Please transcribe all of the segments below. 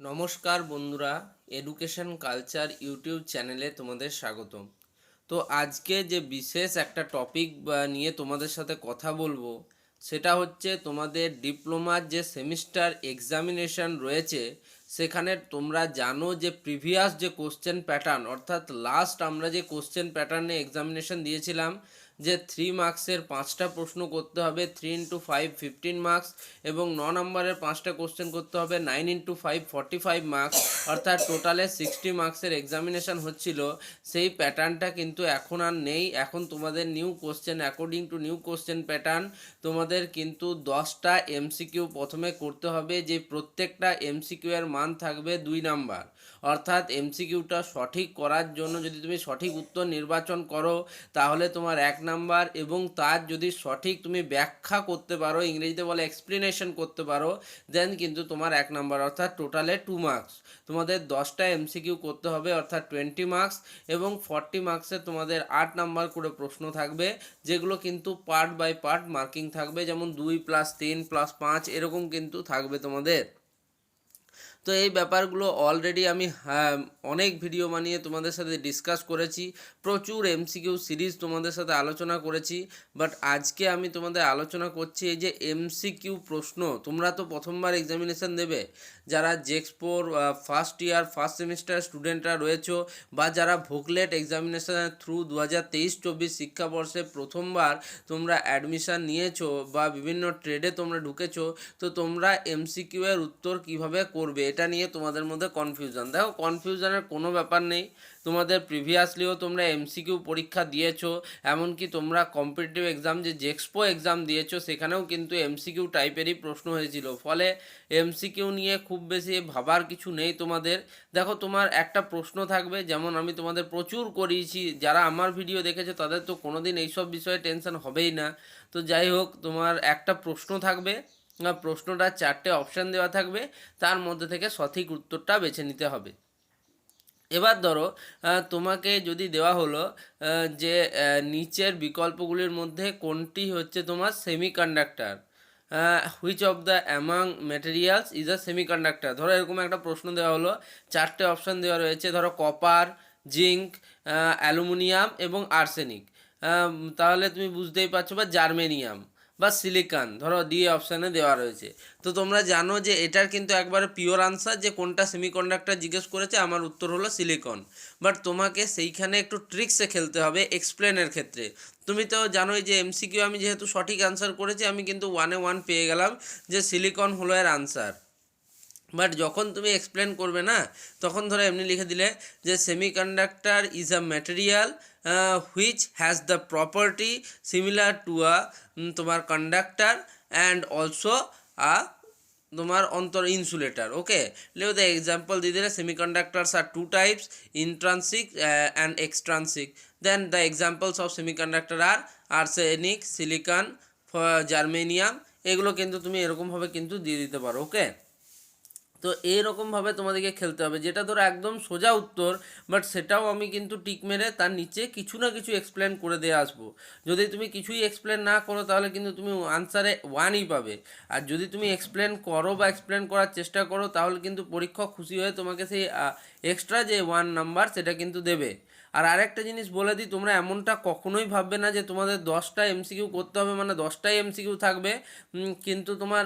নমস্কার বন্ধুরা education culture YouTube চ্যানেলে তোমাদের স্বাগতম। তো আজকে যে বিশেষ একটা টপিক নিয়ে তোমাদের সাথে কথা বলব, সেটা হচ্ছে তোমাদের ডিপ্লোমার যে সেমিস্টার এক্সামিনেশন রয়েছে, সেখানে তোমরা জানো যে প্রিভিয়াস যে কোশ্চেন প্যাটার্ন অর্থাৎ লাস্ট আমরা যে কোশ্চেন প্যাটার্নে এক্সামিনেশন দিয়েছিলাম যে থ্রি মার্কসের পাঁচটা প্রশ্ন করতে হবে three into five fifteen marks এবং ন নম্বরের পাঁচটা কোশ্চেন করতে হবে nine into five forty five marks অর্থাৎ টোটালে সিক্সটি মার্কসের এক্সামিনেশন হচ্ছিল। সেই প্যাটার্নটা কিন্তু এখন আর নেই। এখন তোমাদের new question according to new question pattern তোমাদের কিন্তু দশটা এমসিকিউ প্রথমে করতে হবে, যে প্রত্যেকটা এমসিকিউ এর মান থাকবে দুই নাম্বার অর্থাৎ এমসিকিউটা সঠিক করার জন্য যদি তুমি সঠিক উত্তর নির্বাচন করো, তাহলে তোমার এক নাম্বার এবং তার যদি সঠিক তুমি ব্যাখ্যা করতে পারো, ইংরেজিতে বলে এক্সপ্লেনেশন করতে পারো দেন কিন্তু তোমার এক নাম্বার অর্থাৎ টোটালে টু মার্কস তোমাদের দশটা এমসিকিউ করতে হবে অর্থাৎ টোয়েন্টি মার্কস এবং ফর্টি মার্কসে তোমাদের আট নাম্বার করে প্রশ্ন থাকবে, যেগুলো কিন্তু পার্ট বাই পার্ট মার্কিং থাকবে, যেমন দুই প্লাস তিন প্লাস পাঁচ, এরকম কিন্তু থাকবে তোমাদের। তো এই ব্যাপারগুলো অলরেডি আমি হ্যাঁ, অনেক ভিডিও বানিয়ে তোমাদের সাথে ডিসকাস করেছি। প্রচুর এমসিকিউ সিরিজ তোমাদের সাথে আলোচনা করেছি। বাট আজকে আমি তোমাদের আলোচনা করছি এই যে এমসিকিউ প্রশ্ন। তোমরা তো প্রথমবার এক্সামিনেশান দেবে। যারা JEXPO first year first semester স্টুডেন্টরা রয়েছে বা যারা ভোকলেট এক্সামিনেশনের থ্রু দু হাজার তেইশ চব্বিশ শিক্ষাবর্ষে প্রথমবার তোমরা অ্যাডমিশান নিয়েছো বা বিভিন্ন ট্রেডে তোমরা ঢুকেছো, তো তোমরা এমসিকিউ এর উত্তর কীভাবে করবে? এটা নিয়ে তোমাদের মধ্যে কনফিউশন দেখো কনফিউশনের কোনো ব্যাপার নেই। তোমাদের প্রিভিয়াসলিও তোমরা এমসিকিউ পরীক্ষা দিয়েছ, এমনকি তোমরা কম্পিটিটিভ এক্সাম যে জেক্সপো এক্সাম দিয়েছ, সেখানেও কিন্তু এমসিকিউ টাইপেরই প্রশ্ন হয়েছিল। ফলে এমসিকিউ নিয়ে খুব বেশি ভাবার কিছু নেই তোমাদের। দেখো, তোমার একটা প্রশ্ন থাকবে, যেমন আমি তোমাদের প্রচুর করিয়েছি, যারা আমার ভিডিও দেখেছে, তাদের তো কোনোদিন এইসব বিষয়ে টেনশন হবেই না। তো যাই হোক, তোমার একটা প্রশ্ন থাকবে প্রশ্নটা চারটে অপশান দেওয়া থাকবে, তার মধ্যে থেকে সঠিক উত্তরটা বেছে নিতে হবে। এবার ধরো তোমাকে যদি দেওয়া হলো যে নিচের বিকল্পগুলির মধ্যে কোনটি হচ্ছে তোমার semiconductor which of the among materials is a semiconductor ধরো, এরকম একটা প্রশ্ন দেওয়া হলো। চারটে অপশান দেওয়া রয়েছে। ধরো কপার জিঙ্ক অ্যালুমিনিয়াম এবং আর্সেনিক তাহলে তুমি বুঝতেই পারছ বা জার্মেনিয়াম বা সিলিকন ধরো ডি অপশানে দেওয়া রয়েছে। তো তোমরা জানো যে এটার কিন্তু একবারে পিওর আনসার যে কোনটা সেমিকন্ডাক্টর জিজ্ঞেস করেছে, আমার উত্তর হলো সিলিকন বাট তোমাকে সেইখানে একটু ট্রিক্সে খেলতে হবে এক্সপ্লেনের ক্ষেত্রে। তুমি তো জানোই যে এমসিকিউ আমি যেহেতু সঠিক আনসার করেছি, আমি কিন্তু ওয়ানে ওয়ান পেয়ে গেলাম যে সিলিকন হলো এর আনসার বাট যখন তুমি এক্সপ্লেন করবে না, তখন ধরো এমনি লিখে দিলে যে semiconductor is a material which has the property similar to a তোমার কন্ডাক্টার অ্যান্ড অলসো আ তোমার অন্তর ইনসুলেটার ওকে লেও দ্য এক্সাম্পল দিয়ে দিলে semiconductors are two types intrinsic and extrinsic then the examples of semiconductor are arsenic silicon germanium এগুলো কিন্তু তুমি এরকমভাবে কিন্তু দিয়ে দিতে পারো ওকে তো এরকমভাবে তোমাদেরকে খেলতে হবে। যেটা ধরো একদম সোজা উত্তর বাট সেটাও আমি কিন্তু টিক মেরে তার নিচে কিছু না কিছু এক্সপ্লেন করে দিয়ে আসব। যদি তুমি কিছুই এক্সপ্লেন না করো, তাহলে কিন্তু তুমি আনসারে ওয়ানই পাবে। আর যদি তুমি এক্সপ্লেন করো বা এক্সপ্লেন করার চেষ্টা করো, তাহলে কিন্তু পরীক্ষক খুশি হয়ে তোমাকে সেই এক্সট্রা যে ওয়ান নাম্বার সেটা কিন্তু দেবে। আর আরেকটা জিনিস বলে দিই, তোমরা এমনটা কখনোই ভাববে না যে তোমাদের দশটা এমসিকিউ করতে হবে মানে দশটাই এমসিকিউ থাকবে। কিন্তু তোমার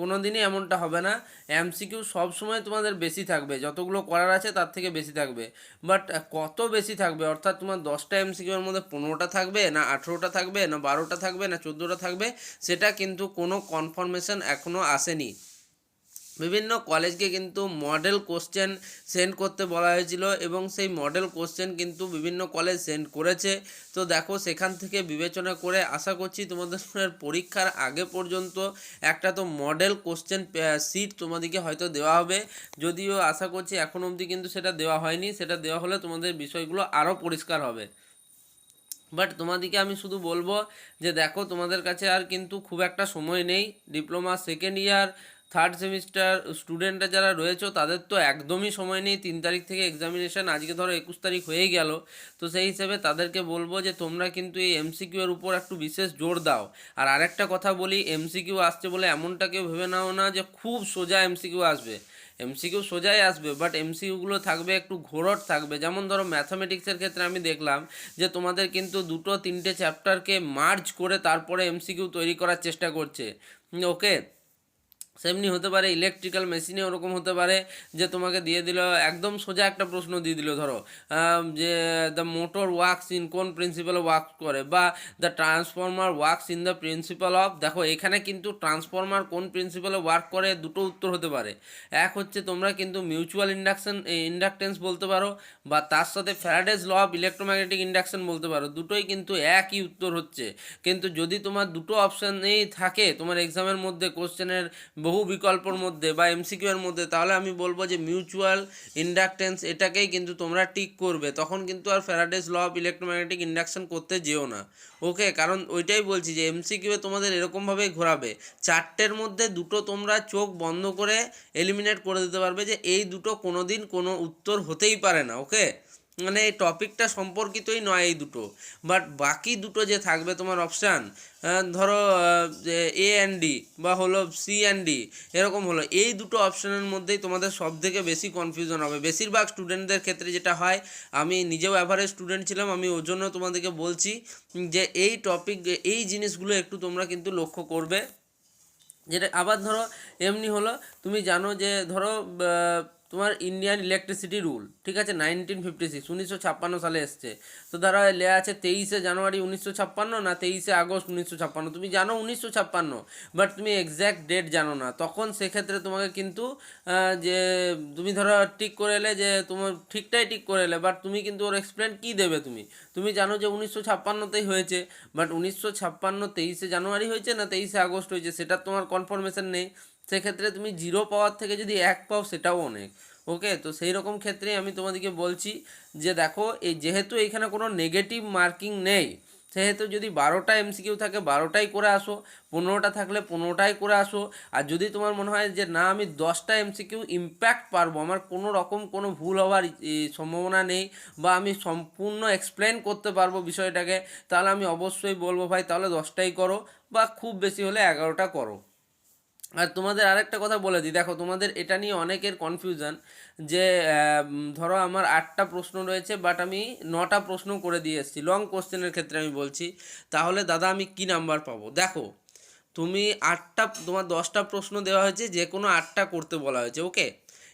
কোনো দিনই এমনটা হবে না। এমসিকিউ সবসময় তোমাদের বেশি থাকবে, যতগুলো করার আছে তার থেকে বেশি থাকবে। বাট কত বেশি থাকবে? অর্থাৎ তোমার দশটা এমসিকিউর মধ্যে পনেরোটা থাকবে, না আঠেরোটা থাকবে, না বারোটা থাকবে, না চোদ্দোটা থাকবে, সেটা কিন্তু কোনো কনফার্মেশন এখনও আসেনি। বিভিন্ন কলেজকে কিন্তু মডেল কোশ্চেন সেন্ড করতে বলা হয়েছিল এবং সেই মডেল কোশ্চেন কিন্তু বিভিন্ন কলেজ সেন্ড করেছে। তো দেখো, সেখান থেকে বিবেচনা করে আশা করছি তোমাদের পরীক্ষার আগে পর্যন্ত একটা তো মডেল কোশ্চেন সিট তোমাদেরকে হয়তো দেওয়া হবে। যদিও আশা করছি এখন অবধি কিন্তু সেটা দেওয়া হয়নি। সেটা দেওয়া হলে তোমাদের বিষয়গুলো আরও পরিষ্কার হবে। বাট তোমাদেরকে আমি শুধু বলব যে দেখো, তোমাদের কাছে আর কিন্তু খুব একটা সময় নেই। Diploma second year third semester স্টুডেন্টরা যারা রয়েছে, তাদের তো একদমই সময় নেই। তিন তারিখ থেকে এক্সামিনেশন আজকে ধরো একুশ তারিখ হয়েই গেল। তো সেই হিসেবে তাদেরকে বলব যে, তোমরা কিন্তু এই এমসিকিউ এর উপর একটু বিশেষ জোর দাও। আর আরেকটা কথা বলি এমসিকিউ আসছে বলে এমনটা কেউ ভেবে নাও না যে, খুব সোজা এমসিকিউ আসবে। এমসিকিউ সোজাই আসবে বাট এমসিকিউগুলো থাকবে, একটু ঘোরট থাকবে। যেমন ধরো ম্যাথামেটিক্সের ক্ষেত্রে আমি দেখলাম যে, তোমাদের কিন্তু দুটো, তিনটে চ্যাপ্টারকে মার্জ করে তারপরে এমসিকিউ তৈরি করার চেষ্টা করছে। ওকে সেমনি হতে পারে ইলেকট্রিক্যাল মেশিনে ওরকম হতে পারে যে তোমাকে দিয়ে দিল, একদম সোজা একটা প্রশ্ন দিয়ে দিল, ধরো যে দ্য মোটর ওয়ার্কস ইন কোন প্রিন্সিপাল ওয়ার্ক করে বা the transformer works in the principle of দেখো, এখানে কিন্তু ট্রান্সফর্মার কোন প্রিন্সিপালে ওয়ার্ক করে দুটো উত্তর হতে পারে। এক হচ্ছে তোমরা কিন্তু মিউচুয়াল ইন্ডাকশন ইন্ডাকটেন্স বলতে পারো বা তার সাথে Faraday's law of electromagnetic induction বলতে পারো, দুটোই কিন্তু একই উত্তর হচ্ছে। কিন্তু যদি তোমার দুটো অপশানেই থাকে, তোমার এক্সামের মধ্যে কোশ্চেনের বহু বিকল্পর মধ্যে বা এমসিকিউ এর মধ্যে, তাহলে আমি বলব যে মিউচুয়াল ইন্ডাকটেন্স এটাকেই কিন্তু তোমরা টিক করবে। তখন কিন্তু আর Faraday's law of electromagnetic induction করতে যেও না। ওকে কারণ ওইটাই বলছি যে এমসিকিউ তোমাদের এরকমভাবেই ঘোরাবে। চারটের মধ্যে দুটো তোমরা চোখ বন্ধ করে এলিমিনেট করে দিতে পারবে যে এই দুটো কোনো দিন কোনো উত্তর হতেই পারে না। ওকে মানে এই টপিকটা সম্পর্কিতই নয় এই দুটো। বাট বাকি দুটো যে থাকবে তোমার অপশান ধরো এ অ্যান্ড ডি বা হলো সি অ্যান্ড ডি এরকম হলো। এই দুটো অপশানের মধ্যেই তোমাদের সব থেকে বেশি কনফিউশন হবে। বেশিরভাগ স্টুডেন্টদের ক্ষেত্রে যেটা হয়, আমি নিজেও অ্যাভারেজ স্টুডেন্ট ছিলাম, আমি ওর জন্য তোমাদেরকে বলছি যে এই টপিক এই জিনিসগুলো একটু তোমরা কিন্তু লক্ষ্য করবে। যেটা, আবার ধরো, এমনি হলো, তুমি জানো যে ধরো তোমার ইন্ডিয়ান ইলেকট্রিসিটি রুল ঠিক আছে? নাইনটিন ফিফটি সিক্স উনিশশো ছাপ্পান্ন সালে এসছে। তো ধরো লেয়া আছে তেইশে জানুয়ারি উনিশশো ছাপ্পান্ন না তেইশে আগস্ট উনিশশো ছাপ্পান্ন? তুমি জানো উনিশশো ছাপ্পান্ন বাট তুমি এক্স্যাক্ট ডেট জানো না। তখন সেক্ষেত্রে তোমাকে কিন্তু যে তুমি ধরো ঠিক করে এলে যে তোমার ঠিকটাই ঠিক করে এলে বাট তুমি কিন্তু ওর এক্সপ্লেন কী দেবে তুমি? তুমি জানো যে উনিশশো ছাপ্পান্নতেই হয়েছে বাট উনিশশো ছাপ্পান্ন তেইশে জানুয়ারি হয়েছে না তেইশে আগস্ট হয়েছে সেটা তোমার কনফার্মেশন নেই। সেক্ষেত্রে তুমি জিরো পাওয়ার থেকে যদি এক পাও সেটাও অনেক ওকে তো সেই রকম ক্ষেত্রে আমি তোমাদেরকে বলছি যে দেখো, এই যেহেতু এইখানে কোনো নেগেটিভ মার্কিং নেই, সেহেতু যদি বারোটা এমসিকিউ থাকে বারোটাই করে আসো, পনেরোটা থাকলে পনেরোটাই করে আসো, আর যদি তোমার মনে হয় যে না, আমি দশটা এমসিকিউ ইম্প্যাক্ট পারব, আমার কোনো রকম কোনো ভুল হওয়ার সম্ভাবনা নেই, বা আমি সম্পূর্ণ এক্সপ্লেন করতে পারব বিষয়টাকে, তাহলে আমি অবশ্যই বলব ভাই, তাহলে দশটাই করো, বা খুব বেশি হলে এগারোটা করো। আর তোমাদের আরেকটা কথা বলে দিই। দেখো, তোমাদের এটা নিয়ে অনেকের কনফিউশন যে ধরো আমার আটটা প্রশ্ন রয়েছে বাট আমি নটা প্রশ্ন করে দিয়ে এসেছি। লং কোশ্চেনের ক্ষেত্রে আমি বলছি, তাহলে দাদা আমি কি নাম্বার পাবো? দেখো, তুমি আটটা, তোমার দশটা প্রশ্ন দেওয়া হয়েছে, যে কোনো আটটা করতে বলা হয়েছে ওকে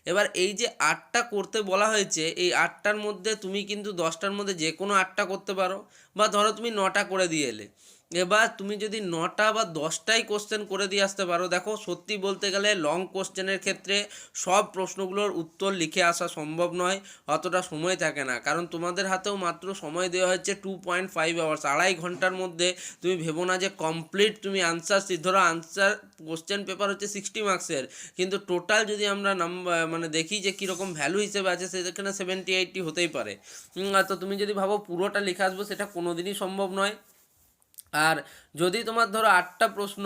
এবার এই যে আটটা করতে বলা হয়েছে, এই আটটার মধ্যে তুমি কিন্তু দশটার মধ্যে যে কোনো আটটা করতে পারো, বা ধরো তুমি নটা করে দিয়ে এলে। এবার তুমি যদি নটা বা দশটাই কোশ্চেন করে দিয়ে আসতে পারো, দেখো সত্যি বলতে গেলে লং কোশ্চেনের ক্ষেত্রে সব প্রশ্নগুলোর উত্তর লিখে আসা সম্ভব নয়, অতটা সময় থাকে না। কারণ তোমাদের হাতেও মাত্র সময় দেওয়া হচ্ছে টু পয়েন্ট ফাইভ আওয়ার্স আড়াই ঘণ্টার মধ্যে তুমি ভেবো না যে কমপ্লিট তুমি আনসার ধরো আনসার কোশ্চেন পেপার হচ্ছে সিক্সটি মার্কসের কিন্তু টোটাল যদি আমরা নাম্বার মানে দেখি যে কীরকম ভ্যালু হিসেবে আছে, সেখানে সেভেন্টি এইটটি হতেই পারে। তো তুমি যদি ভাবো পুরোটা লিখে আসব, সেটা কোনোদিনই সম্ভব নয়। আর যদি তোমার ধরো আটটা প্রশ্ন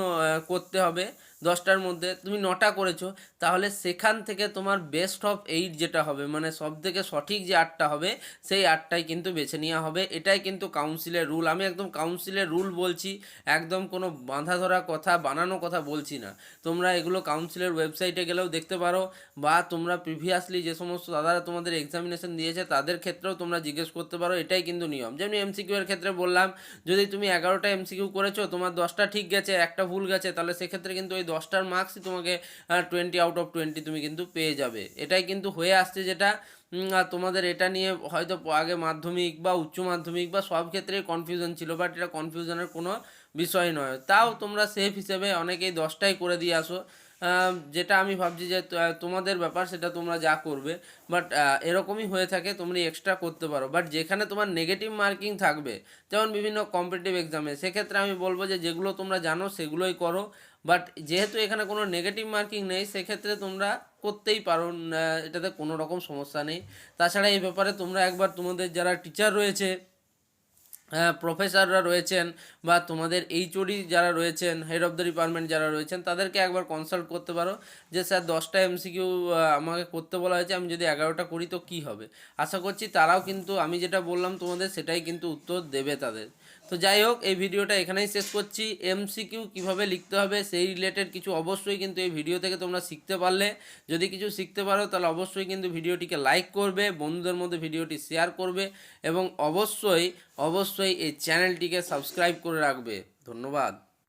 করতে হবে, দশটার মধ্যে, তুমি নটা করেছ, তাহলে সেখান থেকে তোমার বেস্ট অফ এইট যেটা হবে মানে সব থেকে সঠিক যে আটটা হবে, সেই আটটাই কিন্তু বেছে নেওয়া হবে। এটাই কিন্তু কাউন্সিলের রুল আমি একদম কাউন্সিলের রুল বলছি, একদম কোনো বাঁধা ধরা কথা, বানানো কথা বলছি না। তোমরা এগুলো কাউন্সিলের ওয়েবসাইটে গেলেও দেখতে পারো, বা তোমরা প্রিভিয়াসলি যে সমস্ত দাদারা তোমাদের এক্সামিনেশন দিয়েছে, তাদের ক্ষেত্রেও তোমরা জিজ্ঞেস করতে পারো, এটাই কিন্তু নিয়ম। যেমনি এমসিকিউ এর ক্ষেত্রে বললাম, যদি তুমি এগারোটা এমসিকিউ করেছ তোমার দশটা ঠিক গেছে, একটা ভুল গেছে, তাহলে সেক্ষেত্রে কিন্তু ওই দশটার মার্কসই তোমাকে টোয়েন্টি আউট অফ টোয়েন্টি তুমি কিন্তু পেয়ে যাবে। এটাই কিন্তু হয়ে আসছে যেটা আর তোমাদের এটা নিয়ে হয়তো আগে মাধ্যমিক বা উচ্চ মাধ্যমিক বা সব ক্ষেত্রেই কনফিউশন ছিল বাট এটা কনফিউশনের কোনো বিষয় নয়। তাও তোমরা সেফ হিসেবে অনেকেই দশটাই করে দিয়ে আসো। যেটা আমি ভাবছি যে তোমাদের ব্যাপার, সেটা তোমরা যা করবে বাট এরকমই হয়ে থাকে, তোমরা এক্সট্রা করতে পারো। বাট যেখানে তোমার নেগেটিভ মার্কিং থাকবে, যেমন বিভিন্ন কম্পিটিটিভ এক্সামে সেক্ষেত্রে আমি বলব যে, যেগুলো তোমরা জানো, সেগুলোই করো। বাট যেহেতু এখানে কোনো নেগেটিভ মার্কিং নেই, সেক্ষেত্রে তোমরা করতেই পারো এটাতে কোনো রকম সমস্যা নেই। তাছাড়া এই ব্যাপারে তোমরা একবার তোমাদের যারা টিচার রয়েছে প্রফেসররা রয়েছেন বা তোমাদের এইচওডি যারা রয়েছেন হেড অফ দ্য ডিপার্টমেন্ট যারা রয়েছেন, তাদেরকে একবার কনসাল্ট করতে পারো যে, স্যার, দশটা এমসিকিউ আমাকে করতে বলা হয়েছে, আমি যদি এগারোটা করি তো কী হবে? আশা করছি তারাও কিন্তু, আমি যেটা বললাম তোমাদের, সেটাই কিন্তু উত্তর দেবে তাদের। তো যাই হোক, এই ভিডিওটা এখানেই শেষ করছি। এমসিকিউ কীভাবে লিখতে হবে, সেই রিলেটেড কিছু অবশ্যই কিন্তু এই ভিডিও থেকে তোমরা শিখতে পারলে। যদি কিছু শিখতে পারো, তাহলে অবশ্যই কিন্তু ভিডিওটিকে লাইক করবে, বন্ধুদের মধ্যে ভিডিওটি শেয়ার করবে এবং অবশ্যই অবশ্যই এই চ্যানেলটিকে সাবস্ক্রাইব করে রাখবে। ধন্যবাদ।